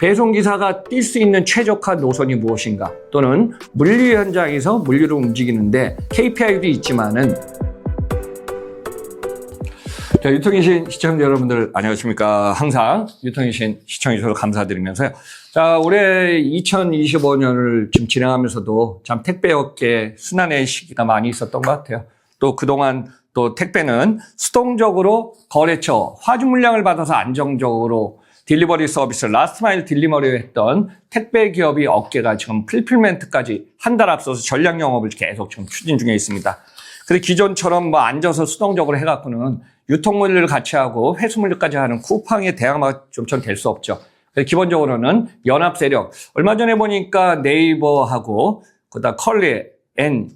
배송기사가 뛸 수 있는 최적화 노선이 무엇인가 또는 물류 현장에서 물류를 움직이는데 KPI도 있지만은 자, 유통이신 시청자 여러분들 안녕하십니까. 항상 유통이신 시청해주셔서 감사드리면서요. 자, 올해 2025년을 지금 진행하면서도 참 택배업계 순환의 시기가 많이 있었던 것 같아요. 또 그동안 또 택배는 수동적으로 거래처 화주 물량을 받아서 안정적으로 딜리버리 서비스, 라스트 마일 딜리버리를 했던 택배 기업이 업계가 지금 풀필멘트까지 한 달 앞서서 전략 영업을 계속 지금 추진 중에 있습니다. 근데 기존처럼 뭐 앉아서 수동적으로 해갖고는 유통물류를 같이 하고 회수물류까지 하는 쿠팡의 대항마가 좀처럼 될 수 없죠. 기본적으로는 연합 세력. 얼마 전에 보니까 네이버하고 그다음 컬리 앤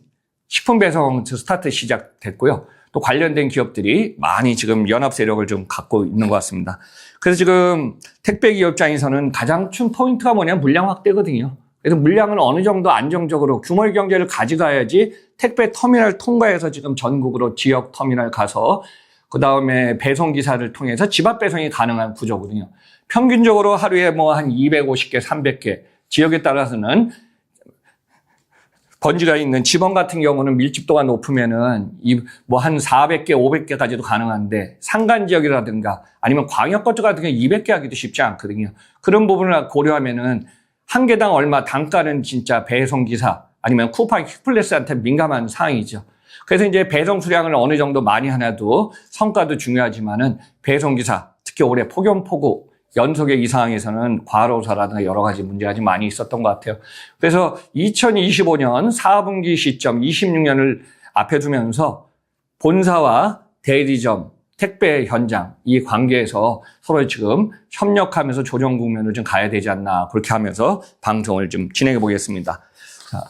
식품 배송 스타트 시작됐고요. 또 관련된 기업들이 많이 지금 연합 세력을 좀 갖고 있는 것 같습니다. 그래서 지금 택배 기업장에서는 가장 큰 포인트가 뭐냐면 물량 확대거든요. 그래서 물량을 어느 정도 안정적으로 규모의 경제를 가져가야지 택배 터미널 통과해서 지금 전국으로 지역 터미널 가서 그 다음에 배송 기사를 통해서 집 앞 배송이 가능한 구조거든요. 평균적으로 하루에 뭐 한 250개, 300개 지역에 따라서는 번지가 있는 지방 같은 경우는 밀집도가 높으면은 이 뭐 한 400개, 500개까지도 가능한데 산간 지역이라든가 아니면 광역 거처 같은 경우 200개 하기도 쉽지 않거든요. 그런 부분을 고려하면은 한 개당 얼마 단가는 진짜 배송 기사 아니면 쿠팡 킥플레스한테 민감한 사항이죠. 그래서 이제 배송 수량을 어느 정도 많이 하나도 성과도 중요하지만은 배송 기사 특히 올해 폭염 폭우 연속의 이 상황에서는 과로사라든가 여러 가지 문제가 좀 많이 있었던 것 같아요. 그래서 2025년 4분기 시점 26년을 앞에 두면서 본사와 대리점, 택배 현장 이 관계에서 서로 지금 협력하면서 조정 국면을 좀 가야 되지 않나 그렇게 하면서 방송을 좀 진행해 보겠습니다. 자,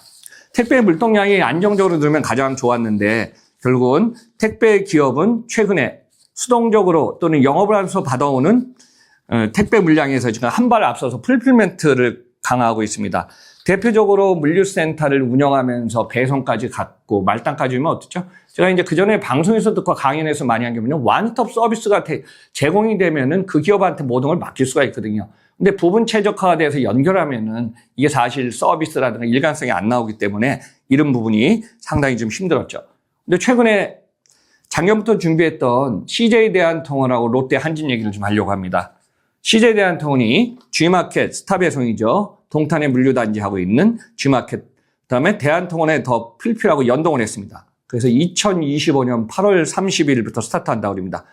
택배 물동량이 안정적으로 늘면 가장 좋았는데 결국은 택배 기업은 최근에 수동적으로 또는 영업을 하면서 받아오는 어, 택배 물량에서 지금 한 발 앞서서 풀필멘트를 강화하고 있습니다. 대표적으로 물류센터를 운영하면서 배송까지 갖고 말단까지 오면 어떻죠? 제가 이제 그 전에 방송에서 듣고 강연에서 많이 한 게 뭐냐면 완스톱 서비스가 대- 제공이 되면은 그 기업한테 모든 걸 맡길 수가 있거든요. 근데 부분 최적화가 돼서 연결하면은 이게 사실 서비스라든가 일관성이 안 나오기 때문에 이런 부분이 상당히 좀 힘들었죠. 근데 최근에 작년부터 준비했던 CJ 대한통운하고 롯데 한진 얘기를 좀 하려고 합니다. CJ 대한통운이 G마켓 스타배송이죠. 동탄에 물류단지하고 있는 G마켓. 그다음에 대한통운에 더 필필하고 연동을 했습니다. 그래서 2025년 8월 30일부터 스타트한다고 합니다.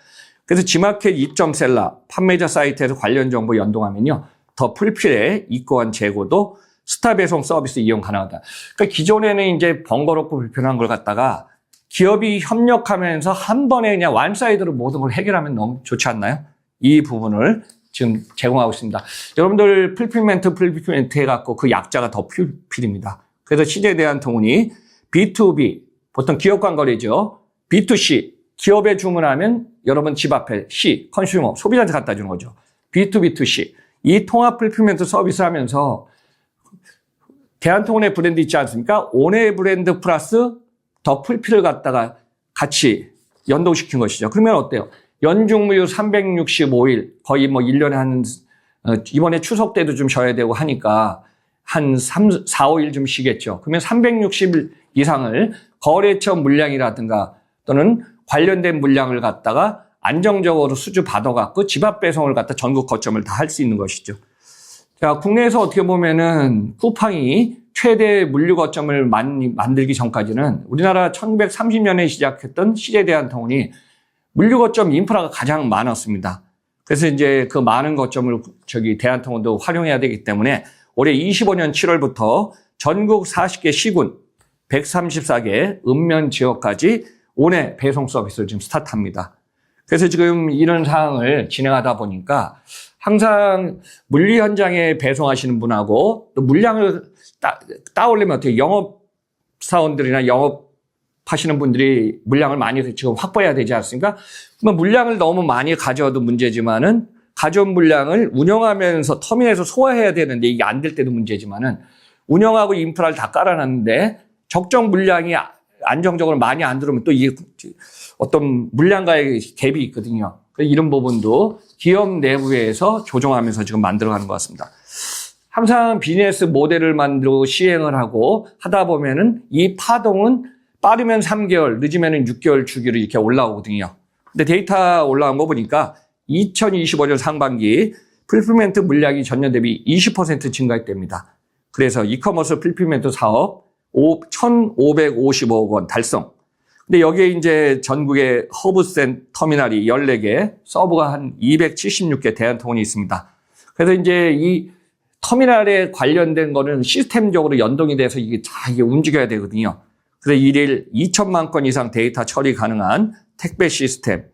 그래서 G마켓 입점 셀러 판매자 사이트에서 관련 정보 연동하면요. 더 풀필의 이권 재고도 스타 배송 서비스 이용 가능하다. 그러니까 기존에는 이제 번거롭고 불편한 걸 갖다가 기업이 협력하면서 한 번에 그냥 완사이드로 모든 걸 해결하면 너무 좋지 않나요? 이 부분을 지금 제공하고 있습니다. 여러분들 풀필멘트, 풀필멘트 해갖고 그 약자가 더 풀필입니다. 그래서 CJ에 대한 통운이 B2B, 보통 기업 간 거래죠. B2C, 기업에 주문하면 여러분 집 앞에 C, 컨슈머, 소비자한테 갖다 주는 거죠. B2B2C. 이 통합 풀필멘트 서비스 하면서 대한통운의 브랜드 있지 않습니까? 온의 브랜드 플러스 더 풀필을 갖다가 같이 연동시킨 것이죠. 그러면 어때요? 연중무휴 365일, 거의 뭐 1년에 한, 어, 이번에 추석 때도 좀 쉬어야 되고 하니까 한 3, 4, 5일 좀 쉬겠죠. 그러면 360일 이상을 거래처 물량이라든가 또는 관련된 물량을 갖다가 안정적으로 수주 받아갖고 집앞 배송을 갖다 전국 거점을 다 할 수 있는 것이죠. 자, 국내에서 어떻게 보면은 쿠팡이 최대 물류 거점을 만, 만들기 전까지는 우리나라 1930년에 시작했던 CJ 대한통운이 물류 거점 인프라가 가장 많았습니다. 그래서 이제 그 많은 거점을 저기 대한통운도 활용해야 되기 때문에 올해 25년 7월부터 전국 40개 시군 134개 읍면 지역까지 온해 배송 서비스를 지금 스타트합니다. 그래서 지금 이런 사항을 진행하다 보니까 항상 물류 현장에 배송하시는 분하고 또 물량을 따, 따오려면 어떻게 영업 사원들이나 영업 하시는 분들이 물량을 많이 지금 확보해야 되지 않습니까? 물량을 너무 많이 가져와도 문제지만은 가져온 물량을 운영하면서 터미널에서 소화해야 되는데 이게 안 될 때도 문제지만은 운영하고 인프라를 다 깔아놨는데 적정 물량이 안정적으로 많이 안 들어오면 또 이게 어떤 물량과의 갭이 있거든요. 그 이런 부분도 기업 내부에서 조정하면서 지금 만들어가는 것 같습니다. 항상 비즈니스 모델을 만들고 시행을 하고 하다 보면은 이 파동은 빠르면 3개월, 늦으면 6개월 주기로 이렇게 올라오거든요. 근데 데이터 올라온 거 보니까 2025년 상반기 풀필멘트 물량이 전년 대비 20% 증가했답니다. 그래서 이커머스 풀필멘트 사업 1,555억 원 달성. 근데 여기에 이제 전국에 허브센 터미널이 14개, 서버가 한 276개 대한통운이 있습니다. 그래서 이제 이 터미널에 관련된 거는 시스템적으로 연동이 돼서 이게 다 이게 움직여야 되거든요. 그래서 일일 2천만 건 이상 데이터 처리 가능한 택배 시스템,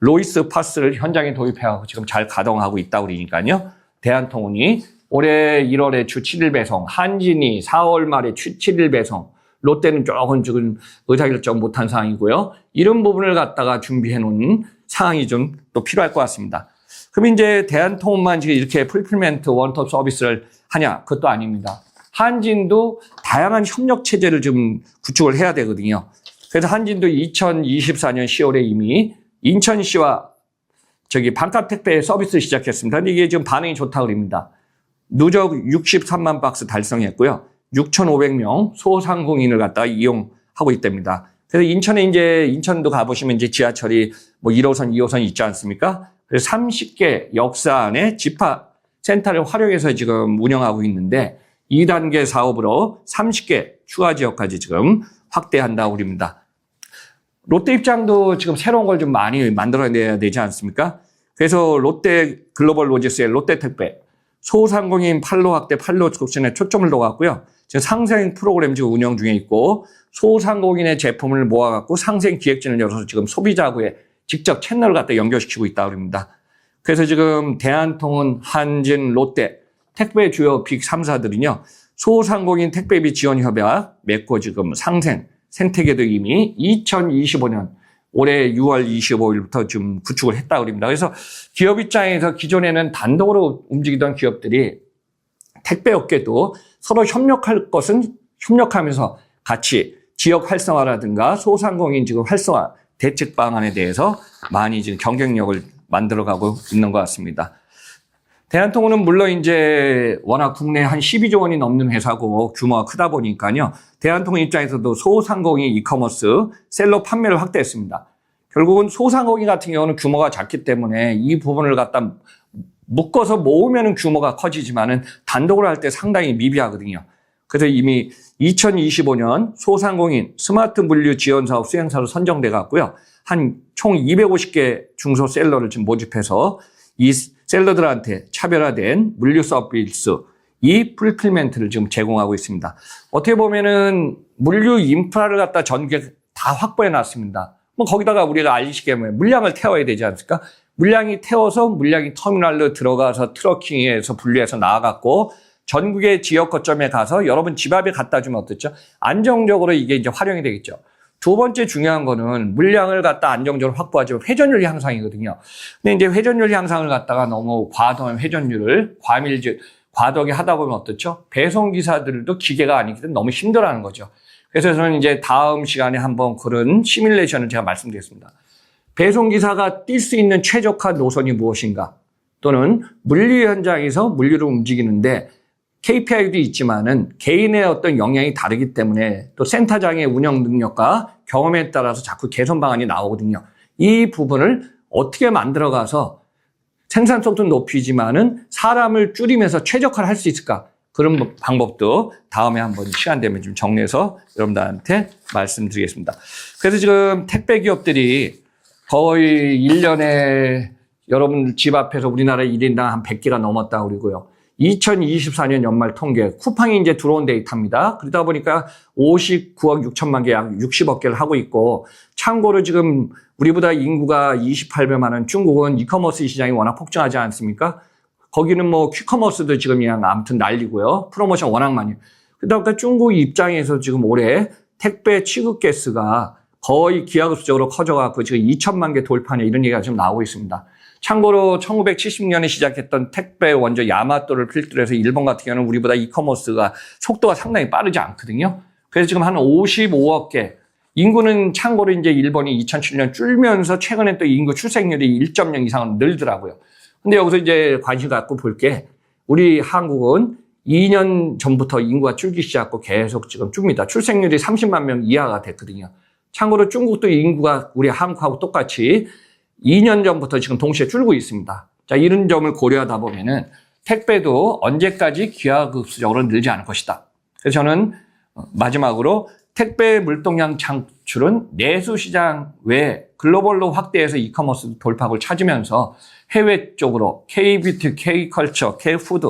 로이스 파스를 현장에 도입해하고 지금 잘 가동하고 있다고 그러니까요. 대한통운이 올해 1월에 주 7일 배송, 한진이 4월 말에 주 7일 배송, 롯데는 조금 지금 의사결정 못한 상황이고요. 이런 부분을 갖다가 준비해 놓은 상황이 좀 또 필요할 것 같습니다. 그럼 이제 대한통운만 지금 이렇게 풀필멘트 원톱 서비스를 하냐? 그것도 아닙니다. 한진도 다양한 협력 체제를 좀 구축을 해야 되거든요. 그래서 한진도 2024년 10월에 이미 인천시와 저기 반값 택배 서비스 시작했습니다. 근데 이게 지금 반응이 좋다고 그럽니다. 누적 63만 박스 달성했고요. 6,500명 소상공인을 갖다가 이용하고 있답니다. 그래서 인천에 이제 인천도 가보시면 이제 지하철이 뭐 1호선, 2호선 있지 않습니까? 그래서 30개 역사 안에 집합 센터를 활용해서 지금 운영하고 있는데 2단계 사업으로 30개 추가 지역까지 지금 확대한다고 그럽니다. 롯데 입장도 지금 새로운 걸 좀 많이 만들어내야 되지 않습니까? 그래서 롯데 글로벌 로지스의 롯데 택배 소상공인 판로 확대 판로 촉진에 초점을 둬갖고요. 지금 상생 프로그램 지금 운영 중에 있고 소상공인의 제품을 모아갖고 상생 기획진을 열어서 지금 소비자하고의 직접 채널을 갖다 연결시키고 있다고 합니다. 그래서 지금 대한통운, 한진, 롯데 택배 주요 빅 3사들은요. 소상공인 택배비 지원 협약 맺고 지금 상생 생태계도 이미 2025년 올해 6월 25일부터 좀 구축을 했다고 합니다. 그래서 기업 입장에서 기존에는 단독으로 움직이던 기업들이 택배 업계도 서로 협력할 것은 협력하면서 같이 지역 활성화라든가 소상공인 지금 활성화 대책 방안에 대해서 많이 지금 경쟁력을 만들어가고 있는 것 같습니다. 대한통운은 물론 이제 워낙 국내 한 12조 원이 넘는 회사고 규모가 크다 보니까요. 대한통운 입장에서도 소상공인 이커머스 셀러 판매를 확대했습니다. 결국은 소상공인 같은 경우는 규모가 작기 때문에 이 부분을 갖다 묶어서 모으면 규모가 커지지만은 단독으로 할 때 상당히 미비하거든요. 그래서 이미 2025년 소상공인 스마트 물류 지원 사업 수행사로 선정돼 갔고요. 한 총 250개 중소 셀러를 지금 모집해서 이 셀러들한테 차별화된 물류 서비스 이 풀필멘트를 지금 제공하고 있습니다. 어떻게 보면은 물류 인프라를 갖다 전국에 다 확보해 놨습니다. 뭐 거기다가 우리가 알리시게 하면 물량을 태워야 되지 않습니까? 물량이 태워서 물량이 터미널로 들어가서 트러킹에서 분류해서 나아갔고 전국의 지역 거점에 가서 여러분 집 앞에 갖다 주면 어떻죠? 안정적으로 이게 이제 활용이 되겠죠. 두 번째 중요한 거는 물량을 갖다 안정적으로 확보하지만 회전율 향상이거든요. 근데 이제 회전율 향상을 갖다가 너무 과도한 회전율을 과밀 과도하게 하다 보면 어떻죠? 배송 기사들도 기계가 아니기 때문에 너무 힘들어하는 거죠. 그래서 저는 이제 다음 시간에 한번 그런 시뮬레이션을 제가 말씀드리겠습니다. 배송 기사가 뛸 수 있는 최적화 노선이 무엇인가? 또는 물류 현장에서 물류를 움직이는데 KPI도 있지만은 개인의 어떤 영향이 다르기 때문에 또 센터장의 운영 능력과 경험에 따라서 자꾸 개선 방안이 나오거든요. 이 부분을 어떻게 만들어가서 생산성도 높이지만은 사람을 줄이면서 최적화를 할 수 있을까? 그런 방법도 다음에 한번 시간 되면 좀 정리해서 여러분들한테 말씀드리겠습니다. 그래서 지금 택배 기업들이 거의 1년에 여러분 집 앞에서 우리나라 1인당 한 100개가 넘었다고 그러고요. 2024년 연말 통계 쿠팡이 이제 들어온 데이터입니다. 그러다 보니까 59억 6천만 개, 약 60억 개를 하고 있고 참고로 지금 우리보다 인구가 28배만 한 중국은 이커머스 시장이 워낙 폭증하지 않습니까? 거기는 뭐 퀵커머스도 지금 그냥 아무튼 난리고요. 프로모션 워낙 많이. 그러다 보니까 중국 입장에서 지금 올해 택배 취급 개수가 거의 기하급수적으로 커져갖고 지금 2천만 개 돌파네 이런 얘기가 지금 나오고 있습니다. 참고로 1970년에 시작했던 택배 원조 야마토를 필두로 해서 일본 같은 경우는 우리보다 이커머스가 속도가 상당히 빠르지 않거든요. 그래서 지금 한 55억 개, 인구는 참고로 이제 일본이 2007년 줄면서 최근에 또 인구 출생률이 1.0 이상은 늘더라고요. 근데 여기서 이제 관심 갖고 볼 게 우리 한국은 2년 전부터 인구가 줄기 시작하고 계속 지금 줍니다. 출생률이 30만 명 이하가 됐거든요. 참고로 중국도 인구가 우리 한국하고 똑같이 2년 전부터 지금 동시에 줄고 있습니다. 자, 이런 점을 고려하다 보면은 택배도 언제까지 기하급수적으로 늘지 않을 것이다. 그래서 저는 어, 마지막으로 택배 물동량 창출은 내수 시장 외 글로벌로 확대해서 이커머스 돌파구를 찾으면서 해외 쪽으로 K-뷰티, K-컬처, K-푸드,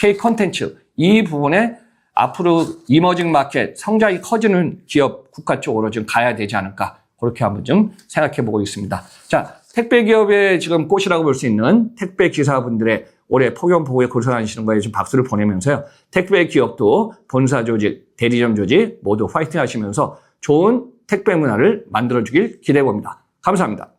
K-컨텐츠 이 부분에 앞으로 이머징 마켓 성장이 커지는 기업 국가 쪽으로 좀 가야 되지 않을까 그렇게 한번 좀 생각해 보고 있습니다. 자, 택배 기업의 지금 꽃이라고 볼 수 있는 택배 기사분들의 올해 폭염 보호에 고생하시는 거에 좀 박수를 보내면서요. 택배 기업도 본사 조직, 대리점 조직 모두 화이팅 하시면서 좋은 택배 문화를 만들어 주길 기대해 봅니다. 감사합니다.